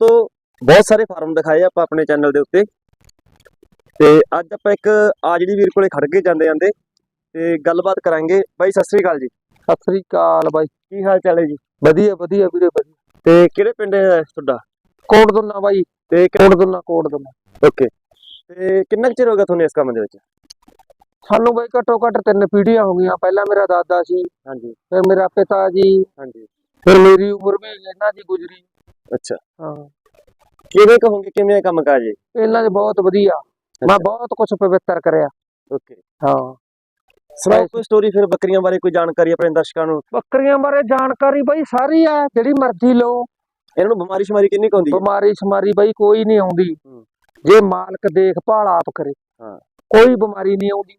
ਦੋਸਤੋ ਬਹੁਤ ਸਾਰੇ ਫਾਰਮ ਦਿਖਾਏ ਆਪਾਂ ਆਪਣੇ ਚੈਨਲ ਦੇ ਉੱਤੇ। ਤੇ ਅੱਜ ਆਪਾਂ ਇੱਕ ਆ ਜਿਹੜੀ ਵੀਰ ਕੋਲੇ ਖੜ ਕੇ ਜਾਂਦੇ ਜਾਂਦੇ ਤੇ ਗੱਲਬਾਤ ਕਰਾਂਗੇ। ਬਾਈ ਸਤਿ ਸ੍ਰੀ ਅਕਾਲ ਜੀ। ਸਤਿ ਸ੍ਰੀ ਅਕਾਲ ਬਾਈ। ਕੀ ਹਾਲ ਚਾਲ ਹੈ ਜੀ? ਵਧੀਆ ਵਧੀਆ ਵੀਰੇ ਵਧੀਆ। ਤੇ ਕਿਹੜੇ ਪਿੰਡ ਹੈ ਤੁਹਾਡਾ? ਕੋਟ ਦੁੰਨਾ ਬਾਈ। ਤੇ ਕੋਟ ਦੁੰਨਾ ਕੋਟ ਦੁੰਨਾ ਓਕੇ। ਤੇ ਕਿੰਨਾ ਚਿਰ ਹੋ ਗਿਆ ਤੁਹਾਨੂੰ ਇਸ ਕੰਮ ਦੇ ਵਿੱਚ? ਸਾਨੂੰ ਬਾਈ ਘੱਟੋ ਘੱਟ ਤਿੰਨ ਪੀੜ੍ਹੀਆਂ ਹੋ ਗਈਆਂ। ਪਹਿਲਾਂ ਮੇਰਾ ਦਾਦਾ ਸੀ ਹਾਂਜੀ। ਫਿਰ ਮੇਰਾ ਪਿਤਾ ਜੀ ਹਾਂਜੀ। ਫਿਰ ਮੇਰੀ ਉਮਰ ਵੀ ਇਹਨਾਂ ਦੀ ਗੁਜ਼ਰੀ। ਅੱਛਾ। ਹਾਂ। ਕਿਵੇਂ ਕਹੋਗੇ ਕਿਵੇਂ ਕੰਮ ਕਾਜ ਇਹਨਾਂ ਦੇ ਬਹੁਤ ਵਧੀਆ। ਮੈਂ ਬਹੁਤ ਕੁਝ ਪਵਿੱਤਰ ਕਰਿਆ। ਓਕੇ। ਹਾਂ। ਸੁਣਾਓ ਕੋਈ ਸਟੋਰੀ ਫਿਰ ਬੱਕਰੀਆਂ ਬਾਰੇ ਕੋਈ ਜਾਣਕਾਰੀ ਆਪਣੇ ਦਰਸ਼ਕਾਂ ਨੂੰ? ਬੱਕਰੀਆਂ ਬਾਰੇ ਜਾਣਕਾਰੀ ਬਾਈ ਸਾਰੀ ਆ ਜਿਹੜੀ ਮਰਜ਼ੀ ਲਓ। ਇਹਨਾਂ ਨੂੰ ਬਿਮਾਰੀ ਸ਼ਮਾਰੀ ਕਿੰਨੀ ਕੁ ਹੁੰਦੀ ਹੈ? ਬਿਮਾਰੀ ਸ਼ਮਾਰੀ ਬਾਈ ਕੋਈ ਨਹੀਂ ਆਉਂਦੀ। ਜੇ ਮਾਲਕ ਦੇਖਭਾਲ ਆਪ ਕਰੇ। ਹਾਂ। ਕੋਈ ਬਿਮਾਰੀ ਨਹੀਂ ਆਉਂਦੀ।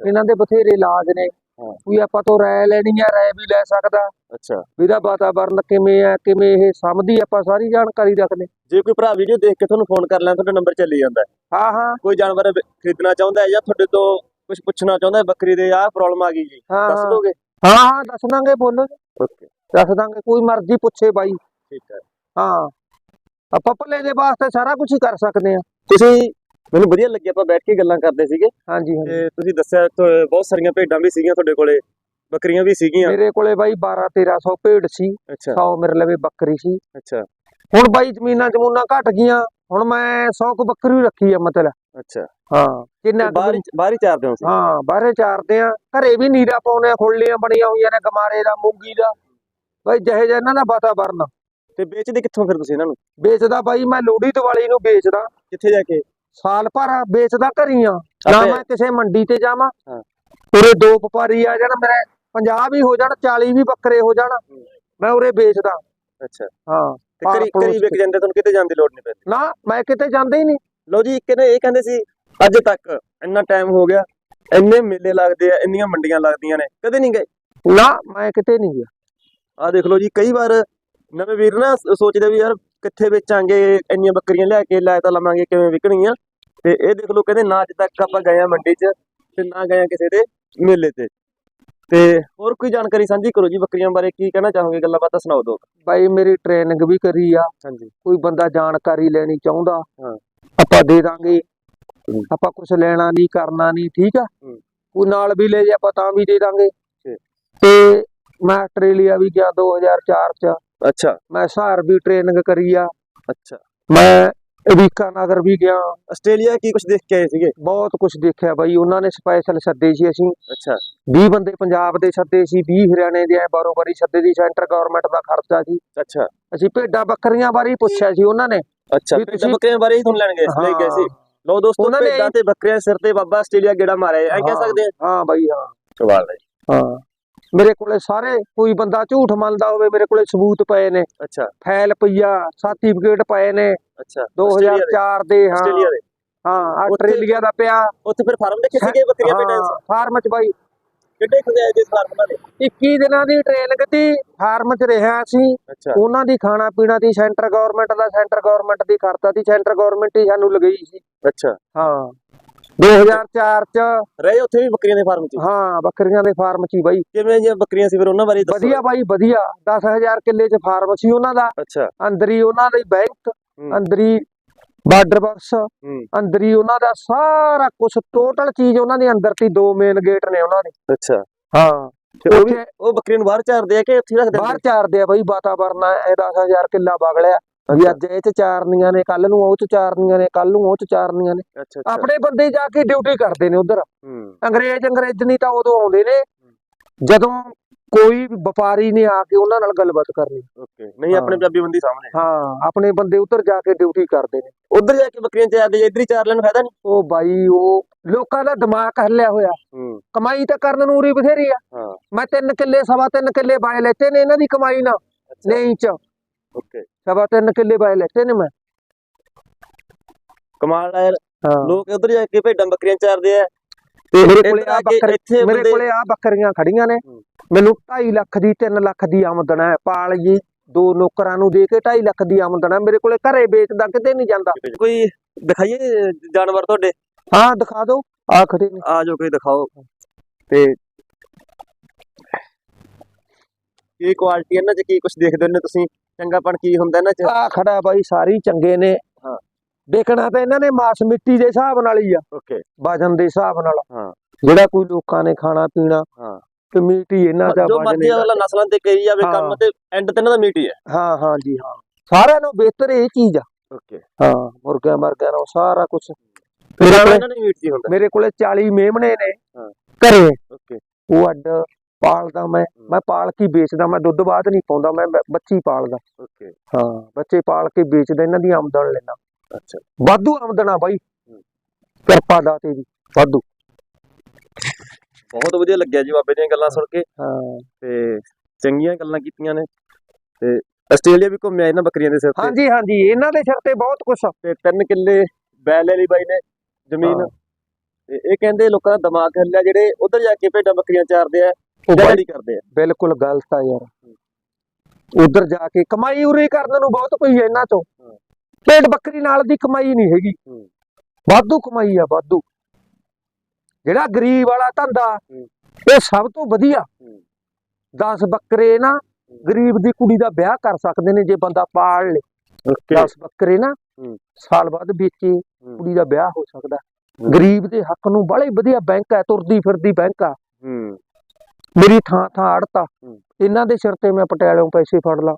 ਇਹਨਾਂ ਦੇ ਬਥੇਰੇ ਇਲਾਜ ਨੇ। ਕੋਈ ਆਪਾਂ ਤੋਂ ਰਾਇ ਲੈਣੀ ਆ ਰਾਇ ਵੀ ਲੈ ਸਕਦਾ। ਅੱਛਾ। ਵੀ ਇਹਦਾ ਵਾਤਾਵਰਨ ਕਿਵੇਂ ਆ ਕਿਵੇਂ ਇਹ ਸਮਝਦੀ ਆਪਾਂ ਸਾਰੀ ਜਾਣਕਾਰੀ ਰੱਖਦੇ ਜੇ ਕੋਈ ਭਰਾ ਵੀਡੀਓ ਦੇਖ ਕੇ ਤੁਹਾਨੂੰ ਫੋਨ ਕਰ ਲੈਣ ਤੁਹਾਡਾ ਨੰਬਰ ਚੱਲੀ ਜਾਂਦਾ। ਹੈ। ਹਾਂ। ਕੋਈ ਜਾਨਵਰ ਵੇ- ਖਰੀਦਣਾ ਚਾਹੁੰਦਾ ਹੈ ਜਾਂ ਤੁਹਾਡੇ ਤੋਂ ਕੁਝ ਪੁੱਛਣਾ ਚਾਹੁੰਦਾ ਹੈ ਬੱਕਰੀ ਦੇ ਆਹ ਪ੍ਰੋਬਲਮ ਆ ਗਈ ਜੀ। ਦੱਸ ਦੋਗੇ? ਹਾਂ ਹਾਂ ਦੱਸ ਦਾਂਗੇ ਬੋਲੋ। ਓਕੇ ਦੱਸ ਦਾਂਗੇ ਕੋਈ ਮਰਜ਼ੀ ਪੁੱਛੇ ਬਾਈ। ਠੀਕ ਹੈ। ਹਾਂ। ਆਪਾਂ ਭਲੇ ਦੇ ਵਾਸਤੇ ਸਾਰਾ ਕੁਝ ਹੀ ਕਰ ਸਕਦੇ ਆ ਤੁਸੀਂ ਮੈਨੂੰ ਵਧੀਆ ਲੱਗਿਆ ਆਪਾਂ ਬੈਠ ਕੇ ਗੱਲਾਂ ਕਰਦੇ ਸੀਗੇ। ਹਾਂਜੀ ਹਾਂਜੀ। ਤੇ ਤੁਸੀਂ ਦੱਸਿਆ ਤੁ- ਬਹੁਤ ਸਾਰੀਆਂ ਭੇਡਾਂ ਵੀ ਸੀਗੀਆਂ ਤੁਹਾਡੇ ਕੋਲੇ ਬੱਕਰੀਆਂ ਵੀ ਸੀਗੀਆਂ। ਮੇਰੇ ਕੋਲੇ ਬਾਈ 12 1300 ਭੇਡ ਸੀ ਅੱਛਾ। 100 ਮੇਰੇ ਲਵੇ ਬੱਕਰੀ ਸੀ। ਅੱਛਾ। ਹੁਣ ਬਾਈ ਜ਼ਮੀਨਾਂ ਜਮੂਨਾਂ ਘਟ ਗਈਆਂ ਹੁਣ ਮੈਂ 100 ਕੁ ਬੱਕਰੀ ਰੱਖੀ ਆ ਮਤਲਬ। ਅੱਛਾ। ਹਾਂ ਕਿੰਨਾ ਕੁ ਬਾਹਰ ਹੀ ਬਾਹਰ ਹੀ ਚਾਰਦੇ ਹੋ ਤੁਸੀਂ। ਹਾਂ ਬਾਹਰੇ ਚਾਰਦੇ ਆ ਘਰੇ ਵੀ ਨੀਰਾ ਪਾਉਣੇ ਖੁੱਲੀਆਂ ਬਣੀਆਂ ਹੋਈਆਂ ਨੇ ਗਮਾਰੇ ਦਾ ਮੂੰਗੀ ਦਾ। ਬਾਈ ਜਿਹੇ ਜਿਹਾ ਇਹਨਾਂ ਦਾ ਵਾਤਾਵਰਨ ਤੇ ਵੇਚਦੇ ਕਿੱਥੋਂ ਫਿਰ ਤੁਸੀਂ ਇਹਨਾਂ ਨੂੰ? ਵੇਚਦਾ ਬਾਈ ਮੈਂ ਲੋਹੜੀ ਦੀਵਾਲੀ ਨੂੰ ਵੇਚਦਾ। ਕਿੱਥੇ ਜਾ ਕੇ? ਸਾਲ ਭਰ ਵੇਚਦਾ ਘਰੀ ਆ। ਨਾ ਮੈਂ ਕਿਸੇ ਮੰਡੀ ਤੇ ਜਾਵਾਂ। ਉਰੇ ਦੋ ਵਪਾਰੀ ਆ ਜਾਣ ਮੇਰੇ 50 ਵੀ ਹੋ ਜਾਣ 40 ਵੀ ਬੱਕਰੇ ਹੋ ਜਾਣ। ਮੈਂ ਉਰੇ ਵੇਚਦਾ। ਅੱਛਾ। ਹਾਂ ਤੇ ਕਰੀ ਵਿਕ ਜਾਂਦੇ ਤੁਹਾਨੂੰ ਕਿਤੇ ਜਾਣ ਦੀ ਲੋੜ ਨਹੀਂ ਪੈਂਦੀ? ਨਾ ਮੈਂ ਕਿਤੇ ਜਾਂਦਾ ਹੀ ਨਹੀਂ। ਲਓ ਜੀ ਇੱਕ ਨੇ ਇਹ ਕਹਿੰਦੇ ਸੀ ਅੱਜ ਤੱਕ ਇੰਨਾ ਟਾਈਮ ਹੋ ਗਿਆ ਇੰਨੇ ਮੇਲੇ ਲੱਗਦੇ ਆ ਇੰਨੀਆਂ ਮੰਡੀਆਂ ਲੱਗਦੀਆਂ ਨੇ ਕਦੇ ਨਹੀਂ ਗਏ? ਨਾ ਮੈਂ ਕਿਤੇ ਨਹੀਂ ਗਿਆ। ਆਹ ਦੇਖ ਲਓ ਜੀ ਕਈ ਵਾਰ ਨਵੇਂ ਵੀਰ ਨਾ ਸੋਚਦੇ ਵੀ ਯਾਰ ਕਿੱਥੇ ਵੇਚਾਂਗੇ ਇੰਨੀਆਂ ਬੱਕਰੀਆਂ ਲਿਆ ਕੇ ਲੈ ਤਾਂ ਲਵਾਂਗੇ ਕਿਵੇਂ ਵਿਕਣਗੀਆਂ? ਤੇ ਇਹ ਦੇਖ ਲਓ ਕਹਿੰਦੇ ਨਾ ਅੱਜ ਤੱਕ ਆਪਾਂ ਗਏ ਆ ਮੰਡੀ 'ਚ ਤੇ ਨਾ ਗਏ ਆ ਕਿਸੇ ਦੇ ਮੇਲੇ ਤੇ। ਤੇ ਹੋਰ ਕੋਈ ਜਾਣਕਾਰੀ ਸਾਂਝੀ ਕਰੋ ਜੀ ਬੱਕਰੀਆਂ ਬਾਰੇ ਕੀ ਕਹਿਣਾ ਚਾਹੋਗੇ? ਗੱਲਾਂ ਬਾਤਾਂ ਸੁਣਾਓ ਦੋ। ਬਾਈ ਮੇਰੀ ਟ੍ਰੇਨਿੰਗ ਵੀ ਕਰੀ ਆ। ਹਾਂਜੀ। ਕੋਈ ਬੰਦਾ ਜਾਣਕਾਰੀ ਲੈਣੀ ਚਾਹੁੰਦਾ ਹਾਂ। ਆਪਾਂ ਦੇ ਦਾਂਗੇ। ਆਪਾਂ ਕੁਝ ਲੈਣਾ ਨਹੀਂ ਕਰਨਾ ਨਹੀਂ ਠੀਕ ਆ। ਕੋਈ ਨਾਲ ਵੀ ਲੈ ਜੇ ਆਪਾਂ ਤਾਂ ਵੀ ਦੇ ਦਾਂਗੇ। ਤੇ ਮੈਂ ਆਸਟ੍ਰੇਲੀਆ ਵੀ ਗਿਆ 2004 ਚ। ਅੱਛਾ। ਮੈਂ ਸਹਾਰ ਵੀ ਟ੍ਰੇਨਿੰਗ ਕਰੀ ਆ। ਅੱਛਾ। ਮੈਂ ਅਮਰੀਕਾ ਨਗਰ ਵੀ ਗਿਆ। ਆਸਟ੍ਰੇਲੀਆ ਕੀ ਕੁਝ ਦੇਖ ਕੇ ਆਏ ਸੀਗੇ? ਬਹੁਤ ਕੁਝ ਦੇਖਿਆ ਬਾਈ। ਉਹਨਾਂ ਨੇ ਸਪੈਸ਼ਲ ਸੱਦੇ ਸੀ ਅਸੀਂ। ਅੱਛਾ। 20 ਬੰਦੇ ਪੰਜਾਬ ਦੇ ਸੱਦੇ ਸੀ 20 ਹਰਿਆਣੇ ਦੇ ਐ ਬਾਰੋ ਬਾਰੀ ਸੱਦੇ ਦੀ ਸੈਂਟਰ ਗਵਰਨਮੈਂਟ ਦਾ ਖਰਚਾ ਸੀ। ਅੱਛਾ। ਅਸੀਂ ਭੇਡਾਂ ਬੱਕਰੀਆਂ ਬਾਰੇ ਪੁੱਛਿਆ ਸੀ ਉਹਨਾਂ ਨੇ। ਅੱਛਾ ਭੇਡਾਂ ਬੱਕਰੀਆਂ ਬਾਰੇ ਹੀ ਤੁਹਾਨੂੰ ਲੈਣ ਗਏ ਸੀ ਲੈ ਗਏ ਸੀ ਲਓ ਦੋਸਤੋ ਭੇਡਾਂ ਤੇ ਬੱਕਰੀਆਂ ਸਿਰ ਤੇ ਬਾਬਾ ਆਸਟ੍ਰੇਲੀਆ ਗੇੜਾ ਮਾਰਿਆ। ਐ ਕਹਿ। ਸਕਦੇ ਹਾਂ ਬਾਈ ਹਾਂ। ਸਵਾਲ ਹੈ। ਹਾਂ। ਮੇਰੇ ਕੋਲੇ ਸਾਰੇ ਕੋਈ ਬੰਦਾ ਝੂਠ ਮੰਨਦਾ ਹੋਵੇ ਮੇਰੇ ਕੋਲੇ ਸਬੂਤ ਪਏ ਨੇ। ਅੱਛਾ। ਫਾਈਲ ਪਈਆ ਸਰਟੀਫਿਕੇਟ ਪਏ ਨੇ। ਅੱਛਾ। ਆਸਟ੍ਰੇਲੀਆ ਦੇ? 2004 ਦੇ ਹਾਂ। ਆਸਟ੍ਰੇਲੀਆ ਦੇ? ਹਾਂ ਆਸਟ੍ਰੇਲੀਆ ਦਾ ਪਿਆ। ਉੱਥੇ ਫਿਰ ਫਾਰਮ ਦੇਖੇ ਸੀਗੇ ਬੱਕਰੀਆਂ ਭੇਡਾਂ ਦੇ? ਫਾਰਮ ਚ ਬਾਈ। ਕਿੱਡੇ ਖੁਦੇ ਆਏ ਜੀ ਫਾਰਮ ਨਾਲ 21 ਦਿਨਾਂ ਦੀ ਟ੍ਰੇਨਿੰਗ ਦੀ ਫਾਰਮ ਚ ਰਿਹਾ ਸੀ ਉਹਨਾਂ ਦੀ ਖਾਣਾ ਪੀਣਾ ਦੀ ਸੈਂਟਰ ਗਵਰਨਮੈਂਟ ਦਾ ਸੈਂਟਰ ਗਵਰਨਮੈਂਟ ਦੀ ਖਰਚਾ ਦੀ ਸੈਂਟਰ ਗਵਰਨਮੈਂਟ ਹੀ ਸਾਨੂੰ ਲਗਈ ਸੀ। ਅੱਛਾ। ਹਾਂ। 2004 ਚ ਰਹੇ ਉੱਥੇ ਵੀ ਬੱਕਰੀਆਂ ਦੇ ਫਾਰਮ 'ਚ? ਹਾਂ ਬੱਕਰੀਆਂ ਦੇ ਫਾਰਮ ਚ ਹੀ ਬਾਈ। ਕਿਵੇਂ ਜਿਹੀਆਂ ਬੱਕਰੀਆਂ ਸੀ ਫਿਰ ਉਹਨਾਂ ਬਾਰੇ ਦੱਸੋ। ਵਧੀਆ ਬਾਈ ਵਧੀਆ। 10000 ਕਿੱਲੇ ਚ ਫਾਰਮ ਸੀ ਉਹਨਾਂ ਦਾ। ਅੱਛਾ। ਅੰਦਰ ਹੀ ਉਹਨਾਂ ਦੀ ਬੈਂਕ ਹੂੰ। ਅੰਦਰ ਹੀ ਬਾਰਡਰ ਬਾਕਸ ਹੂੰ। ਅੰਦਰ ਹੀ ਉਹਨਾਂ ਦਾ ਸਾਰਾ ਕੁਝ ਟੋਟਲ ਚੀਜ਼ ਉਹਨਾਂ ਦੇ ਅੰਦਰ ਤੀ ਦੋ ਮੇਨ ਗੇਟ ਨੇ ਉਹਨਾਂ ਦੇ। ਅੱਛਾ। ਹਾਂ। ਉਹ ਵੀ ਉਹ ਬੱਕਰੀਆਂ ਨੂੰ ਬਾਹਰ ਚਾਰਦੇ ਆ ਕਿ ਉੱਥੇ ਰੱਖਦੇ ਬਾਹਰ ਚਾਰਦੇ ਆ ਬਈ ਵਾਤਾਵਰਨ ਇਹ 10000 ਕਿੱਲਾ ਬਗਲਿਆ ਵੀ ਅੱਜ ਇਹ ਚ ਚਾਰਨੀਆਂ ਨੇ ਕੱਲ ਨੂੰ ਉਹ ਚ ਚਾਰਨੀਆਂ ਨੇ ਕੱਲ ਨੂੰ ਉਹ ਚ ਚਾਰਨੀਆਂ ਨੇ। ਅੱਛਾ ਅੱਛਾ। ਆਪਣੇ ਬੰਦੇ ਜਾ ਕੇ ਡਿਊਟੀ ਕਰਦੇ ਨੇ ਉਧਰ। ਅੰਗਰੇਜ਼ ਅੰਗਰੇਜ਼ਨੀ ਤਾਂ ਉਦੋਂ ਆਉਂਦੇ ਨੇ। ਜਦੋਂ ਕੋਈ ਵਪਾਰੀ ਨੇ ਆ ਕੇ ਉਹਨਾਂ ਨਾਲ ਗੱਲਬਾਤ ਕਰਨੀ। ਓਕੇ। ਨਹੀਂ ਆਪਣੇ। ਪੰਜਾਬੀ ਬੰਦੀ ਸਾਹਮਣੇ ਹਾਂ ਆਪਣੇ ਬੰਦੇ ਉਧਰ ਜਾ ਕੇ ਡਿਊਟੀ ਕਰਦੇ ਨੇ। ਉਧਰ ਜਾ ਕੇ ਬੱਕਰੀਆਂ ਚਾਰਦੇ ਇੱਧਰ ਹੀ ਚਾਰ ਲੈਣ ਫਾਇਦਾ ਨਹੀਂ? ਉਹ ਬਾਈ ਉਹ ਲੋਕਾਂ ਦਾ ਦਿਮਾਗ ਹੱਲਿਆ ਹੋਇਆ। ਕਮਾਈ ਤਾਂ ਕਰਨ ਨੂੰ ਉਰੀ ਬਥੇਰੀ ਆ। ਮੈਂ ਤਿੰਨ ਕਿੱਲੇ ਸਵਾ ਤਿੰਨ ਕਿੱਲੇ ਬਾਏ ਲੈਤੇ ਨੇ ਇਹਨਾਂ ਦੀ ਕਮਾਈ ਨਾ ਅੱਛਾ। ਨਹੀਂ ਚ। ਓਕੇ। ਸਵਾ ਤਿੰਨ ਕਿੱਲੇ ਬਾਏ ਲੈਤੇ ਨੇ ਮੈਂ। ਕਮਾਲ ਆ ਯਾਰ। ਹਾਂ। ਲੋਕ ਉਧਰ ਜਾ ਕੇ ਭੇਡਾਂ ਬੱਕਰੀਆਂ ਚਾਰਦੇ ਆ। ਤੇ ਮੇਰੇ ਕੋਲੇ ਆ ਬੱਕਰੀ ਮੇਰੇ ਕੋਲੇ ਆ ਬੱਕਰੀਆਂ ਖੜੀਆਂ ਨੇ। ਮੈਨੂੰ 2.5 ਲੱਖ ਦੀ 3 ਲੱਖ ਦੀ ਆਮਦਨ ਹੈ। ਪਾਲ ਜੀ ਦੋ ਨੌਕਰਾਂ ਨੂੰ ਦੇ ਕੇ 2.5 ਲੱਖ ਦੀ ਆਮਦਨ ਹੈ। ਮੇਰੇ ਕੋਲੇ ਘਰੇ ਵੇਚਦਾ ਕਿਤੇ ਨਹੀਂ ਜਾਂਦਾ। ਕੋਈ ਦਿਖਾਈਏ ਜਾਨਵਰ ਤੁਹਾਡੇ? ਹਾਂ ਦਿਖਾ ਦਿਓ। ਆ ਖੜੇ ਨੇ। ਆ ਜਾਓ ਕੋਈ ਦਿਖਾਓ। ਤੇ ਕੀ ਕੁਆਲਿਟੀ ਇਹਨਾਂ ਚ? ਕੀ ਕੁਝ ਦੇਖਦੇ ਹੋ ਨੇ ਤੁਸੀਂ? ਚੰਗਾਪਣ ਕੀ ਹੁੰਦਾ ਇਹਨਾਂ 'ਚ? ਆ ਖੜਾ ਬਾਈ ਸਾਰੇ ਚੰਗੇ ਨੇ। ਹਾਂ। ਦੇਖਣਾ ਤਾਂ ਇਹਨਾਂ ਨੇ ਮਾਸ ਮਿੱਟੀ ਦੇ ਹਿਸਾਬ ਨਾਲ ਹੀ ਆ। ਓਕੇ। ਵਜਨ ਦੇ ਹਿਸਾਬ ਨਾਲ। ਹਾਂ। ਜਿਹੜਾ ਕੋਈ ਲੋਕਾਂ ਨੇ ਖਾਣਾ ਪੀਣਾ ਹਾਂ। ਤੇ ਮੀਟ ਇਹਨਾਂ ਦਾ ਜੋ ਵਜਨ ਮਰਜ਼ੀ ਇਹਨਾਂ ਅਗਲਾ ਨਸਲਾਂ ਤੇ ਕਹੀ ਜਾਵੇ। ਕੰਮ ਤੇ ਐਂਡ ਤੇ ਇਹਨਾਂ ਦਾ ਮੀਟ ਹੀ। ਹੈ ਹਾਂ ਜੀ ਹਾਂ। ਸਾਰਿਆਂ ਨੂੰ ਬਿਹਤਰ ਇਹ ਚੀਜ਼ ਆ। ਓਕੇ। ਹਾਂ ਮੁਰਗਾ ਮਰਗਾ ਨੂੰ ਸਾਰਾ ਕੁਝ ਮੇਰੇ ਕੋਲੇ ਇਹਨਾਂ ਨੇ ਮੀਟ ਹੀ ਹੁੰਦਾ। ਮੇਰੇ ਕੋਲੇ 40 ਮੇਮਣੇ ਨੇ। ਹਾਂ। ਘਰੇ। ਓਕੇ। ਉਹ ਅੱਡ ਪਾਲਦਾ ਮੈਂ ਮੈਂ ਪਾਲ ਕੇ ਵੇਚਦਾ ਮੈਂ ਦੁੱਧ ਬਾਅਦ ਨਹੀਂ ਪਾਉਂਦਾ ਮੈਂ ਬੱਚੀ ਪਾਲਦਾ। ਓਕੇ। ਹਾਂ ਬੱਚੇ ਪਾਲ ਕੇ ਵੇਚਦਾ ਇਹਨਾਂ ਦੀ ਆਮਦਨ ਲੈਣਾ ਅੱਛਾ। ਵਾਧੂ ਆਮਦਨ ਆ ਬਾਈ। ਕਿਰਪਾ ਦਾਤੇ ਦੀ ਵਾਧੂ। ਬਹੁਤ ਵਧੀਆ ਲੱਗਿਆ ਜੀ ਬਾਬੇ ਦੀਆਂ ਗੱਲਾਂ ਸੁਣ ਕੇ। ਹਾਂ। ਤੇ ਚੰਗੀਆਂ ਗੱਲਾਂ ਕੀਤੀਆਂ ਨੇ। ਤੇ ਆਸਟ੍ਰੇਲੀਆ ਵੀ ਘੁੰਮਿਆ ਇਹਨਾਂ ਬੱਕਰੀਆਂ ਦੇ ਸਿਰ ਤੇ। ਹਾਂਜੀ ਹਾਂਜੀ ਇਹਨਾਂ ਦੇ ਸਿਰ ਤੇ ਬਹੁਤ ਕੁਛ ਤੇ ਤਿੰਨ ਕਿੱਲੇ ਬੈਲ ਵਾਲੀ ਬਾਈ ਨੇ ਜ਼ਮੀਨ। ਤੇ ਇਹ ਕਹਿੰਦੇ ਲੋਕਾਂ ਦਾ ਦਿਮਾਗ ਹੱਲਿਆ ਜਿਹੜੇ ਉਧਰ ਜਾ ਕੇ ਭੇਡਾਂ ਬੱਕਰੀਆਂ ਚਾਰਦੇ ਆ ਡੈਡੀ ਕਰਦੇ ਆ। ਬਿਲਕੁਲ ਗਲਤ ਆ ਯਾਰ। ਉਧਰ ਜਾ ਕੇ ਕਮਾਈ ਉਰੇ ਕਰਨ ਨੂੰ ਬਹੁਤ ਹੈ ਇਹਨਾਂ ਚੋਂ। ਪੇਟ ਬੱਕਰੀ ਨਾਲ ਦੀ ਕਮਾਈ ਨਹੀਂ ਹੈਗੀ। ਵਾਧੂ ਕਮਾਈ ਆ ਵਾਧੂ। ਜਿਹੜਾ ਗਰੀਬ ਵਾਲਾ ਧੰਦਾ। ਇਹ ਸਭ ਤੋਂ ਵਧੀਆ। ਹੂੰ। 10 ਬੱਕਰੇ ਨਾ ਗਰੀਬ ਦੀ ਕੁੜੀ ਦਾ ਵਿਆਹ ਕਰ ਸਕਦੇ ਨੇ ਜੇ ਬੰਦਾ ਪਾਲ ਲੇ। 10 ਬੱਕਰੇ ਨਾ। ਸਾਲ ਬਾਅਦ ਵੇਚੇ ਕੁੜੀ ਦਾ ਵਿਆਹ ਹੋ ਸਕਦਾ। ਗਰੀਬ ਦੇ ਹੱਕ ਨੂੰ ਬੜੇ ਵਧੀਆ ਬੈਂਕ ਹੈ ਤੁਰਦੀ ਫਿਰਦੀ ਬੈਂਕ ਆ। ਮੇਰੀ ਥਾਂ ਥਾਂ ਅੜਤਾ। ਇਹਨਾਂ ਦੇ ਸਿਰ ਤੇ ਮੈਂ ਪਟਿਆਲਿਓਂ ਪੈਸੇ ਫੜ ਲਾਂ